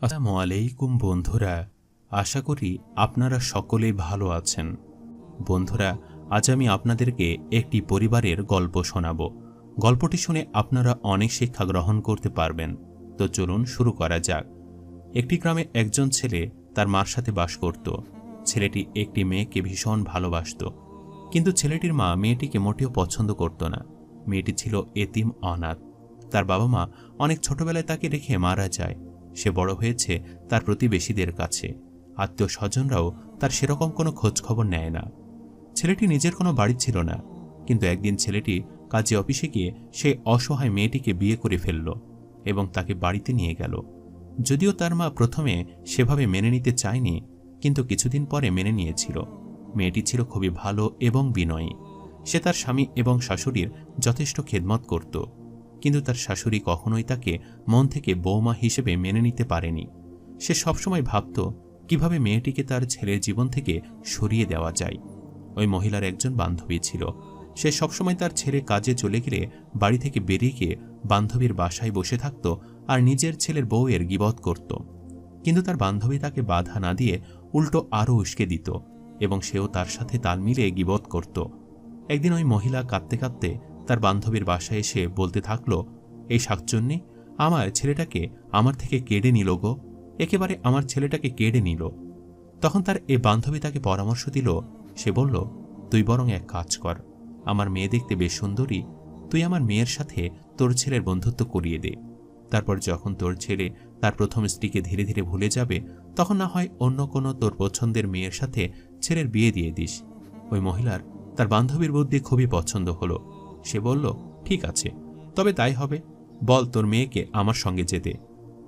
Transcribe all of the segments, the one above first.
আসসালামু আলাইকুম বন্ধুরা, আশা করি আপনারা সকলেই ভালো আছেন। বন্ধুরা, আজ আমি আপনাদেরকে একটি পরিবারের গল্প শোনাব। গল্পটি শুনে আপনারা অনেক শিক্ষা গ্রহণ করতে পারবেন। তো চলুন শুরু করা যাক। একটি গ্রামে একজন ছেলে তার মার সাথে বাস করত। ছেলেটি একটি মেয়েকে ভীষণ ভালোবাসত। কিন্তু ছেলেটির মা মেয়েটিকে মোটেও পছন্দ করত না। মেয়েটি ছিল এতিম অনাথ। তার বাবা মা অনেক ছোটবেলায় তাকে রেখে মারা যায়। সে বড় হয়েছে তার প্রতিবেশীদের কাছে। আত্মীয় স্বজনরাও তার সেরকম কোনো খোঁজখবর নেয় না। ছেলেটি নিজের কোনো বাড়ি ছিল না, কিন্তু একদিন ছেলেটি কাজে অফিসে গিয়ে সেই অসহায় মেয়েটিকে বিয়ে করে ফেলল এবং তাকে বাড়িতে নিয়ে গেল। যদিও তার মা প্রথমে সেভাবে মেনে নিতে চায়নি, কিন্তু কিছুদিন পরে মেনে নিয়েছিল। মেয়েটি ছিল খুবই ভালো এবং বিনয়ী। সে তার স্বামী এবং শাশুড়ির যথেষ্ট খেদমত করত। কিন্তু তার শাশুড়ি কখনোই তাকে মন থেকে বৌমা হিসেবে মেনে নিতে পারেনি। সে সবসময় ভাবত, কীভাবে মেয়েটিকে তার ছেলের জীবন থেকে সরিয়ে দেওয়া যায়। ওই মহিলার একজন বান্ধবী ছিল। সে সবসময় তার ছেলে কাজে চলে গেলে বাড়ি থেকে বেরিয়ে গিয়ে বান্ধবীর বাসায় বসে থাকত আর নিজের ছেলের বউয়ের গিবত করত। কিন্তু তার বান্ধবী তাকে বাধা না দিয়ে উল্টো আরও উস্কে দিত এবং সেও তার সাথে তাল মিলিয়ে গিবত করত। একদিন ওই মহিলা কাঁদতে কাঁদতে তার বান্ধবীর বাসায় এসে বলতে থাকল, এই শাকচন্নি, আমার ছেলেটাকে আমার থেকে কেড়ে নিল গো। একেবারে আমার ছেলেটাকে কেড়ে নিল। তখন তার এ বান্ধবী তাকে পরামর্শ দিল। সে বলল, তুই বরং এক কাজ কর। আমার মেয়ে দেখতে বেশ সুন্দরী। তুই আমার মেয়ের সাথে তোর ছেলের বন্ধুত্ব করিয়ে দে। তারপর যখন তোর ছেলে তার প্রথম স্ত্রীকে ধীরে ধীরে ভুলে যাবে, তখন না হয় অন্য কোনো তোর পছন্দের মেয়ের সাথে ছেলের বিয়ে দিয়ে দিস। ওই মহিলার তার বান্ধবীর বুদ্ধি খুবই পছন্দ হলো। সে বলল, ঠিক আছে, তবে তাই হবে। বল তোর মেয়েকে আমার সঙ্গে যেতে।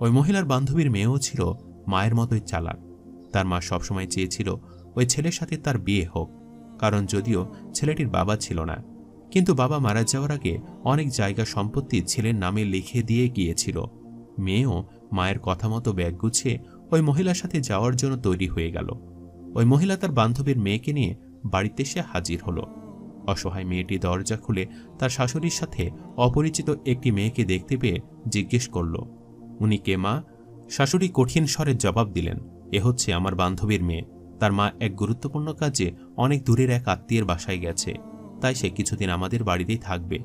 ওই মহিলার বান্ধবীর মেয়েও ছিল মায়ের মতোই চালাক। তার মা সবসময় চেয়েছিল ওই ছেলের সাথে তার বিয়ে হোক, কারণ যদিও ছেলেটির বাবা ছিল না। কিন্তু বাবা মারা যাওয়ার আগে অনেক জায়গা সম্পত্তি ছেলের নামে লিখে দিয়ে গিয়েছিল। মেয়েও মায়ের কথা মতো ব্যাগ গুছিয়ে ওই মহিলার সাথে যাওয়ার জন্য তৈরি হয়ে গেল। ওই মহিলা তার বান্ধবীর মেয়েকে নিয়ে বাড়িতে সে হাজির হলো। অসহায় মেয়েটি দরজা খুলে তার শাশুড়ির সাথে অপরিচিত একটি মেয়েকে দেখতে পেয়ে জিজ্ঞেস করল, উনি কে মা? শাশুড়ি কঠিন স্বরে জবাব দিলেন, এ হচ্ছে আমার বান্ধবীর মেয়ে। তার মা এক গুরুত্বপূর্ণ কাজে অনেক দূরের এক আত্মীয়ের বাসায় গেছে। তাই সে কিছুদিন আমাদের বাড়িতেই থাকবে।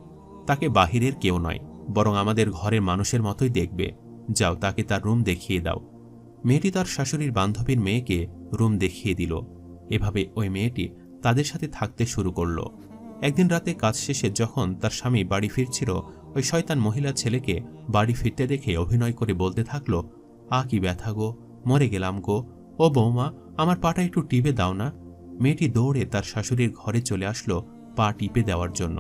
তাকে বাহিরের কেউ নয়, বরং আমাদের ঘরের মানুষের মতোই দেখবে। যাও, তাকে তার রুম দেখিয়ে দাও। মেয়েটি তার শাশুড়ির বান্ধবীর মেয়েকে রুম দেখিয়ে দিল। এভাবে ওই মেয়েটি তাদের সাথে থাকতে শুরু করল। একদিন রাতে কাজ শেষে যখন তার স্বামী বাড়ি ফিরছিল, ওই শয়তান মহিলা ছেলেকে বাড়ি ফিরতে দেখে অভিনয় করে বলতে থাকল, আ কি ব্যথা গো, মরে গেলাম গো। ও বৌমা, আমার পাটা একটু টিপে দাও না। মেয়েটি দৌড়ে তার শাশুড়ির ঘরে চলে আসলো পা টিপে দেওয়ার জন্য।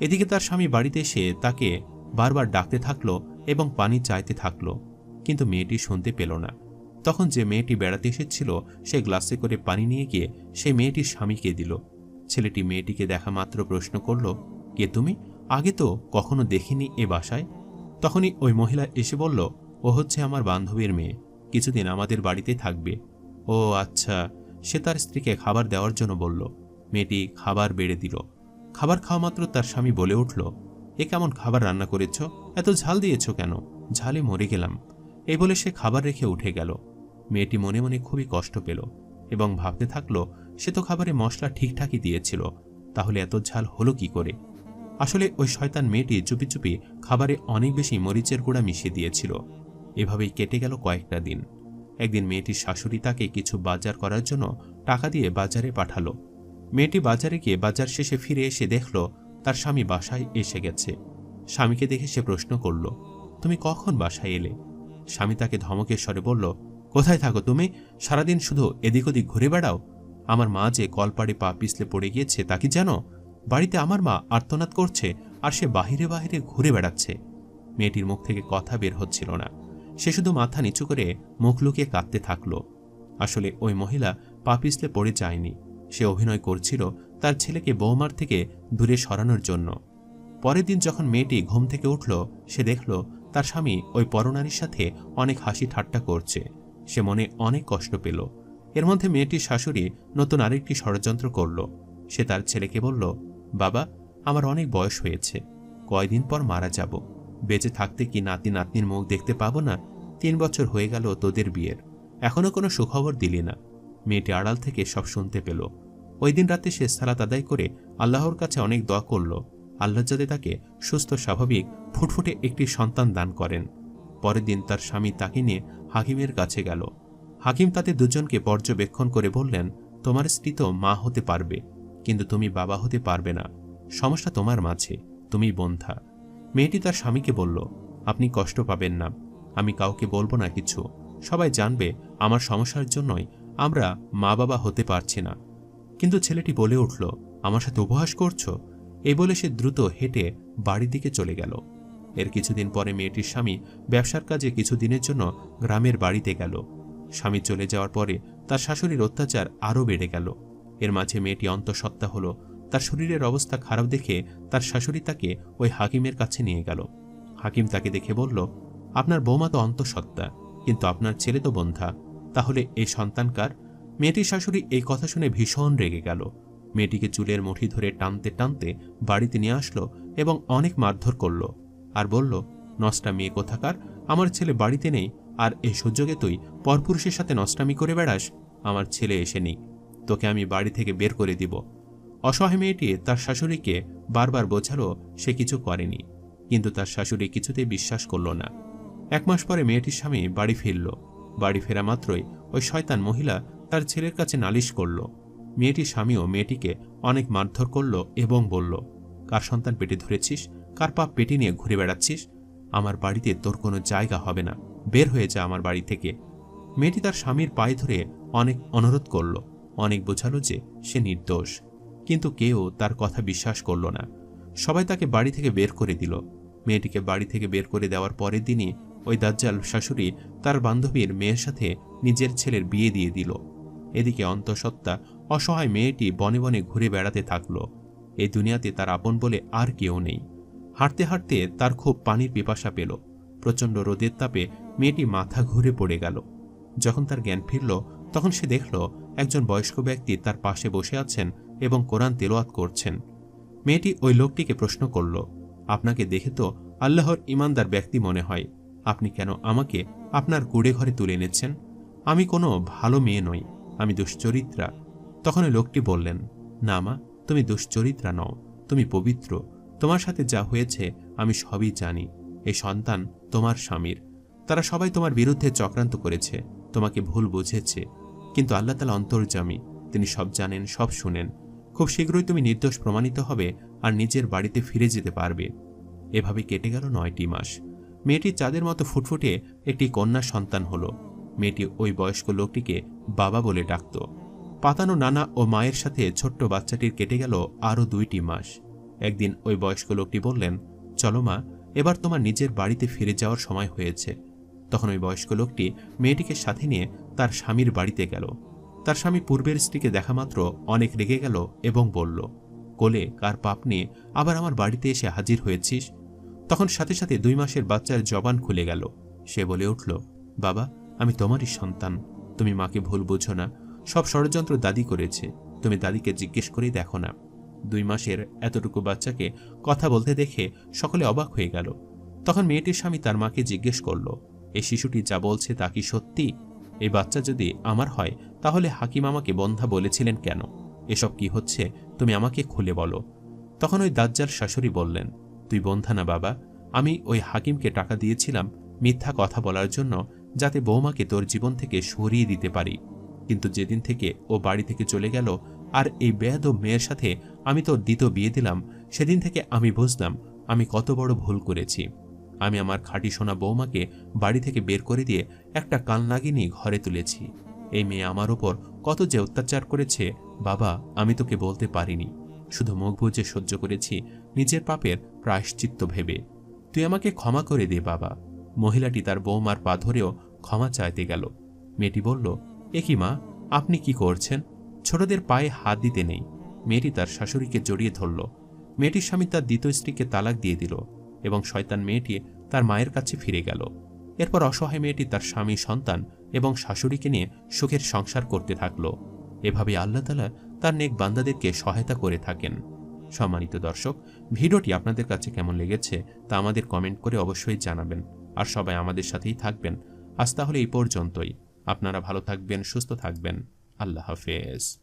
এদিকে তার স্বামী বাড়িতে এসে তাকে বারবার ডাকতে থাকল এবং পানি চাইতে থাকল, কিন্তু মেয়েটি শুনতে পেল না। তখন যে মেয়েটি বেড়াতে এসেছিল, সে গ্লাসে করে পানি নিয়ে গিয়ে সে মেয়েটির স্বামীকে দিল। ছেলেটি মেয়েটিকে দেখা মাত্র প্রশ্ন করল, কে তুমি? আগে তো কখনো দেখিনি এ বাসায়। তখনই ওই মহিলা এসে বলল, ও হচ্ছে আমার বান্ধবীর মেয়ে, কিছুদিন আমাদের বাড়িতে থাকবে। ও আচ্ছা। সে তার স্ত্রীকে খাবার দেওয়ার জন্য বলল। মেয়েটি খাবার বেড়ে দিল। খাবার খাওয়া মাত্র তার স্বামী বলে উঠল, এ কেমন খাবার রান্না করেছ? এত ঝাল দিয়েছ কেন? ঝালে মরে গেলাম। এই বলে সে খাবার রেখে উঠে গেল। মেয়েটি মনে মনে খুবই কষ্ট পেল এবং ভাবতে থাকল সে তো খাবারে মশলা ঠিকঠাকই দিয়েছিল, তাহলে এত ঝাল হলো কি করে? আসলে ওই শয়তান মেয়েটি চুপি চুপি খাবারে অনেক বেশি মরিচের গুঁড়া মিশিয়ে দিয়েছিল। এভাবেই কেটে গেল কয়েকটা দিন। একদিন মেয়েটির শাশুড়ি তাকে কিছু বাজার করার জন্য টাকা দিয়ে বাজারে পাঠালো। মেয়েটি বাজারে গিয়ে বাজার শেষে ফিরে এসে দেখল, তার স্বামী বাসায় এসে গেছে। স্বামীকে দেখে সে প্রশ্ন করল, তুমি কখন বাসায় এলে? স্বামী তাকে ধমকের স্বরে বলল, কোথায় থাকো তুমি? সারাদিন শুধু এদিক ওদিক ঘুরে বেড়াও? আমার মা যে কলপাড়ে পা পিছলে পড়ে গিয়েছে, তা কি জানো? বাড়িতে আমার মা আর্তনাদ করছে আর সে বাহিরে বাহিরে ঘুরে বেড়াচ্ছে। মেয়েটির মুখ থেকে কথা বের হচ্ছিল না। সে শুধু মাথা নিচু করে মুখ লুকিয়ে কাঁদতে থাকল। আসলে ওই মহিলা পা পিছলে পড়ে যায়নি। সে অভিনয় করছিল তার ছেলেকে বৌমার থেকে দূরে সরানোর জন্য। পরের দিন যখন মেয়েটি ঘুম থেকে উঠল, সে দেখল তার স্বামী ওই পরনারীর সাথে অনেক হাসি ঠাট্টা করছে। সে মনে অনেক কষ্ট পেল। এর মধ্যে মেয়েটির শাশুড়ি নতুন আরেকটি ষড়যন্ত্র করল। সে তার ছেলেকে বলল, বাবা, আমার অনেক বয়স হয়েছে। কয়দিন পর মারা যাব। বেঁচে থাকতে কি নাতি নাতনির মুখ দেখতে পাবো না? তিন বছর হয়ে গেল তোদের বিয়ের। এখনও কোনো সুখবর দিলি না। মেয়েটি আড়াল থেকে সব শুনতে পেল। ওই দিন রাতে সে সালাত আদায় করে আল্লাহর কাছে অনেক দোয়া করল। আল্লাহ যাতে তাকে সুস্থ, স্বাভাবিক, ফুটফুটে একটি সন্তান দান করেন। পরের দিন তার স্বামী তাকে নিয়ে হাকিমের কাছে গেল। হাকিম তাদের দুজনকে পর্যবেক্ষণ করে বললেন, তোমার স্ত্রী তো মা হতে পারবে, কিন্তু তুমি বাবা হতে পারবে না। সমস্যা তোমার মাঝে, তুমি বন্ধা। মেয়েটি তার স্বামীকে বলল, আপনি কষ্ট পাবেন না, আমি কাউকে বলব না কিছু। সবাই জানবে আমার সমস্যার জন্যই আমরা মা বাবা হতে পারছি না। কিন্তু ছেলেটি বলে উঠল, আমার সাথে উপহাস করছ? এই বলে সে দ্রুত হেঁটে বাড়ির দিকে চলে গেল। এর কিছুদিন পরে মেয়েটির স্বামী ব্যবসার কাজে কিছুদিনের জন্য গ্রামের বাড়িতে গেল। স্বামী চলে যাওয়ার পরে তার শাশুড়ির অত্যাচার আরও বেড়ে গেল। এর মাঝে মেয়েটি অন্তঃসত্ত্বা হলো। তার শরীরের অবস্থা খারাপ দেখে তার শাশুড়ি তাকে ওই হাকিমের কাছে নিয়ে গেল। হাকিম তাকে দেখে বলল, আপনার বৌমা তো অন্তঃসত্ত্বা, কিন্তু আপনার ছেলে তো বন্ধা। তাহলে এই সন্তান কার? মেয়েটির শাশুড়ি এই কথা শুনে ভীষণ রেগে গেল। মেয়েটিকে চুলের মুঠি ধরে টানতে টানতে বাড়িতে নিয়ে আসলো এবং অনেক মারধর করল। আর বলল, নষ্টা মেয়ে কোথাকার? আমার ছেলে বাড়িতে নেই আর এই সুযোগে তুই পরপুরুষের সাথে নষ্টামি করে বেড়াস, আমার ছেলে এসে নেই। তোকে আমি বাড়ি থেকে বের করে দিব। অসহায় মেয়েটি তার শাশুড়িকে বারবার বোঝালো সে কিছু করেনি, কিন্তু তার শাশুড়ি কিছুতেই বিশ্বাস করল না। এক মাস পরে মেয়েটির স্বামী বাড়ি ফিরল। বাড়ি ফেরা মাত্রই ওই শয়তান মহিলা তার ছেলের কাছে নালিশ করল। মেয়েটির স্বামীও মেয়েটিকে অনেক মারধর করল এবং বলল, কার সন্তান পেটে ধরেছিস? কার পাপ পেটে নিয়ে ঘুরে বেড়াচ্ছিস? আমার বাড়িতে তোর কোনো জায়গা হবে না। বের হয়ে যা আমার বাড়ি থেকে। মেয়েটি তার স্বামীর পায়ে ধরে অনেক অনুরোধ করল, অনেক বোঝালো যে সে নির্দোষ। কিন্তু কেউ তার কথা বিশ্বাস করল না। সবাই তাকে বাড়ি থেকে বের করে দিল। মেয়েটিকে বাড়ি থেকে বের করে দেওয়ার পরের দিনই ওই দাজ্জাল শাশুড়ি তার বান্ধবীর মেয়ের সাথে নিজের ছেলের বিয়ে দিয়ে দিল। এদিকে অন্তঃসত্ত্বা অসহায় মেয়েটি বনে বনে ঘুরে বেড়াতে থাকল। এই দুনিয়াতে তার আপন বলে আর কেউ নেই। হাঁটতে হাঁটতে তার খুব পানির পিপাসা পেল। প্রচণ্ড রোদের তাপে মেয়েটি মাথা ঘুরে পড়ে গেল। যখন তার জ্ঞান ফিরল, তখন সে দেখল একজন বয়স্ক ব্যক্তি তার পাশে বসে আছেন এবং কোরআন তেলোয়াত করছেন। মেয়েটি ওই লোকটিকে প্রশ্ন করল, আপনাকে দেখে তো আল্লাহর ইমানদার ব্যক্তি মনে হয়। আপনি কেন আমাকে আপনার কুড়ে ঘরে তুলে এনেছেন? আমি কোনো ভালো মেয়ে নই, আমি দুশ্চরিত্রা। তখন ওই লোকটি বললেন, না মা, তুমি দুশ্চরিত্রা নও, তুমি পবিত্র। তোমার সাথে যা হয়েছে আমি সবই জানি। এই সন্তান তোমার স্বামীর। তারা সবাই তোমার বিরুদ্ধে চক্রান্ত করেছে, তোমাকে ভুল বুঝেছে। কিন্তু আল্লাহ তালা অন্তর্জামী, তিনি সব জানেন, সব শুনেন। খুব শীঘ্রই তুমি নির্দোষ প্রমাণিত হবে আর নিজের বাড়িতে ফিরে যেতে পারবে। এভাবে কেটে গেল নয়টি মাস। মেয়েটি চাঁদের মতো ফুটফুটে একটি কন্যা সন্তান হলো। মেয়েটি ওই বয়স্ক লোকটিকে বাবা বলে ডাকত। পাতানো নানা ও মায়ের সাথে ছোট্ট বাচ্চাটির কেটে গেল আরও দুইটি মাস। একদিন ওই বয়স্ক লোকটি বললেন, চলো মা, এবার তোমার নিজের বাড়িতে ফিরে যাওয়ার সময় হয়েছে। তখন ওই বয়স্ক লোকটি মেয়েটিকে সাথে নিয়ে তার স্বামীর বাড়িতে গেল। তার স্বামী পূর্বের স্ত্রীকে দেখা মাত্র অনেক রেগে গেল এবং বলল, কোলে, কার পাপ নিয়ে আবার আমার বাড়িতে এসে হাজির হয়েছিস? তখন সাথে সাথে দুই মাসের বাচ্চার জবান খুলে গেল। সে বলে উঠল, বাবা, আমি তোমারই সন্তান। তুমি মাকে ভুল বুঝো না। সব ষড়যন্ত্র দাদি করেছে। তুমি দাদিকে জিজ্ঞেস করেই দেখো না। দুই মাসের এতটুকু বাচ্চাকে কথা বলতে দেখে সকলে অবাক হয়ে গেল। তখন মেয়েটির স্বামী তার মাকে জিজ্ঞেস করল এই শিশুটি যা বলছে তা কি সত্যি? এই বাচ্চা যদি আমার হয়, তাহলে হাকিম আমাকে বন্ধা বলেছিলেন কেন? এসব কি হচ্ছে? তুমি আমাকে খুলে বলো। তখন ওই দাজ্জার শাশুড়ি বললেন, তুই বন্ধা না বাবা। আমি ওই হাকিমকে টাকা দিয়েছিলাম মিথ্যা কথা বলার জন্য যাতে বৌমাকে তোর জীবন থেকে সরিয়ে দিতে পারি। কিন্তু যেদিন থেকে ও বাড়ি থেকে চলে গেল আর এই বেয়াদ মেয়ের সাথে আমি তোর দ্বিতীয় বিয়ে দিলাম, সেদিন থেকে আমি বুঝলাম আমি কত বড় ভুল করেছি। আমি আমার খাঁটি সোনা বৌমাকে বাড়ি থেকে বের করে দিয়ে একটা লাগিয়ে ঘরে তুলেছি। এই মেয়ে আমার ওপর কত যে অত্যাচার করেছে, বাবা, আমি তোকে বলতে পারিনি। শুধু মুখ বুঝে সহ্য করেছি নিজের পাপের প্রায়শ্চিত্ত ভেবে। তুই আমাকে ক্ষমা করে দে, বাবা। মহিলাটি তার বৌমার পা ধরেও ক্ষমা চাইতে গেল। মেয়েটি বলল, এ কি মা, আপনি কি করছেন? ছোটদের পায়ে হাত দিতে নেই। মেয়েটি তার শাশুড়িকে জড়িয়ে ধরল। মেয়েটির স্বামী তার দ্বিতীয় স্ত্রীকে তালাক দিয়ে দিল। এবং শয়তান মেয়েটি তার মায়ের কাছে ফিরে গেল। এরপর অসহায় মেয়েটি তার স্বামী, সন্তান এবং শাশুড়িকে নিয়ে সুখের সংসার করতে থাকল। এভাবে আল্লাহ তালা তার নেক বান্দাদেরকে সহায়তা করে থাকেন। সম্মানিত দর্শক, ভিডিওটি আপনাদের কাছে কেমন লেগেছে তা আমাদের কমেন্ট করে অবশ্যই জানাবেন। আর সবাই আমাদের সাথেই থাকবেন। আজ তাহলে এই পর্যন্তই। আপনারা ভালো থাকবেন, সুস্থ থাকবেন। আল্লাহ হাফেজ।